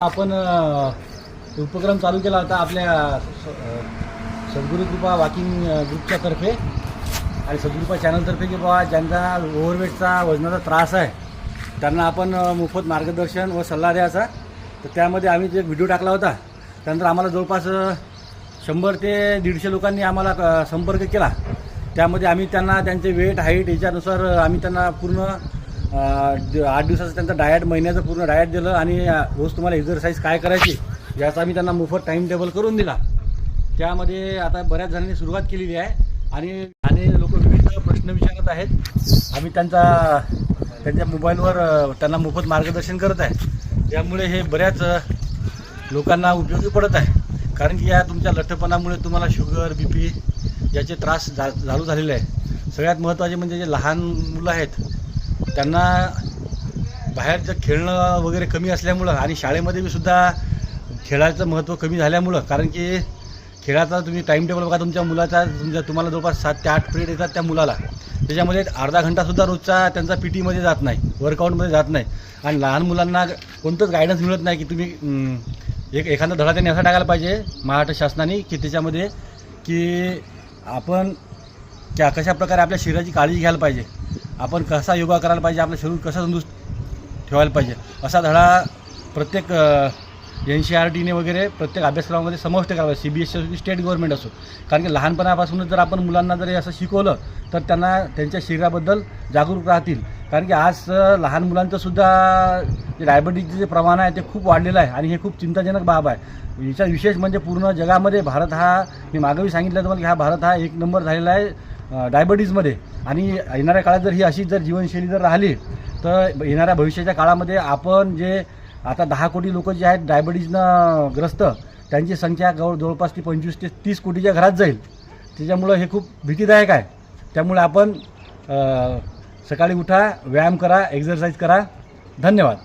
आपण उपक्रम चालू केला होता आपल्या स- सद्गुरू कृपा वॉकिंग ग्रुपच्या तर्फे. आणि सद्गुरूपा चॅनलतर्फे की बाबा ज्यांचा ओव्हरवेटचा वजनाचा त्रास आहे त्यांना आपण मोफत मार्गदर्शन व सल्ला द्यायचा. तर त्यामध्ये आम्ही जे व्हिडिओ टाकला होता त्यानंतर आम्हाला जवळपास शंभर ते दीडशे लोकांनी आम्हाला संपर्क केला. त्यामध्ये आम्ही त्यांना त्यांचे वेट हाईट याच्यानुसार आम्ही त्यांना पूर्ण आठ दिवसाचं त्यांचं डायट महिन्याचं पूर्ण डायट दिलं आणि रोज तुम्हाला एक्झरसाईज काय करायची याचा आम्ही त्यांना मोफत टाईम टेबल करून दिला. त्यामध्ये आता बऱ्याच जणांनी सुरुवात केलेली आहे आणि आणि लोक विविध प्रश्न विचारत आहेत. आम्ही त्यांचा त्यांच्या मोबाईलवर त्यांना मोफत मार्गदर्शन करत आहे. त्यामुळे हे बऱ्याच लोकांना उपयोगी पडत आहे. कारण की या तुमच्या लठ्ठपणामुळे तुम्हाला शुगर बी पी याचे त्रास जा चालू झालेले आहे. सगळ्यात महत्त्वाचे म्हणजे जे लहान मुलं आहेत त्यांना बाहेरचं खेळणं वगैरे कमी असल्यामुळं आणि शाळेमध्ये बी सुद्धा खेळाचं महत्त्व कमी झाल्यामुळं कारण की खेळाचा तुम्ही टाईम टेबल बघा तुमच्या मुलाचा तुमच्या तुम्हाला जवळपास सात ते आठ पिरियड येतात त्या मुलाला. त्याच्यामध्ये अर्धा घंटासुद्धा रोजचा त्यांचा पी टीमध्ये जात नाही वर्कआउटमध्ये जात नाही. आणि लहान मुलांना कोणतंच गायडन्स मिळत नाही की तुम्ही एक एखादा धडा त्यांनी असा टाकायला पाहिजे महाराष्ट्र शासनाने की त्याच्यामध्ये की आपण त्या कशा प्रकारे आपल्या शरीराची काळजी घ्यायला पाहिजे. आपण कसा योगा करायला पाहिजे आपलं शरीर कसं तंदुरुस्त ठेवायला पाहिजे असा धडा प्रत्येक एन सी आर टीने वगैरे प्रत्येक अभ्यासक्रमामध्ये समाविष्ट करावा. C B S C state government असो. कारण की लहानपणापासूनच जर आपण मुलांना जर असं शिकवलं तर त्यांना त्यांच्या शरीराबद्दल जागरूक राहतील. कारण की आज लहान मुलांचंसुद्धा जे डायबिटीजचं जे प्रमाण आहे ते खूप वाढलेलं आहे आणि हे खूप चिंताजनक बाब आहे. याचा विशेष म्हणजे पूर्ण जगामध्ये भारत हा मी मागवी सांगितलं तुम्हाला की हा भारत हा एक नंबर झालेला आहे. डायबिटीजमध्ये आणि येणाऱ्या काळात जर ही अशी जर जीवनशैली जर राहिली तर येणाऱ्या भविष्याच्या काळामध्ये आपण जे आता दहा कोटी लोक जे आहेत डायबिटीजनं ग्रस्त त्यांची संख्या जवळ जवळपास ती पंचवीस ते तीस कोटीच्या घरात जाईल. त्याच्यामुळं हे खूप भीतीदायक आहे. त्यामुळे आपण सकाळी उठा व्यायाम करा एक्झरसाईज करा. धन्यवाद.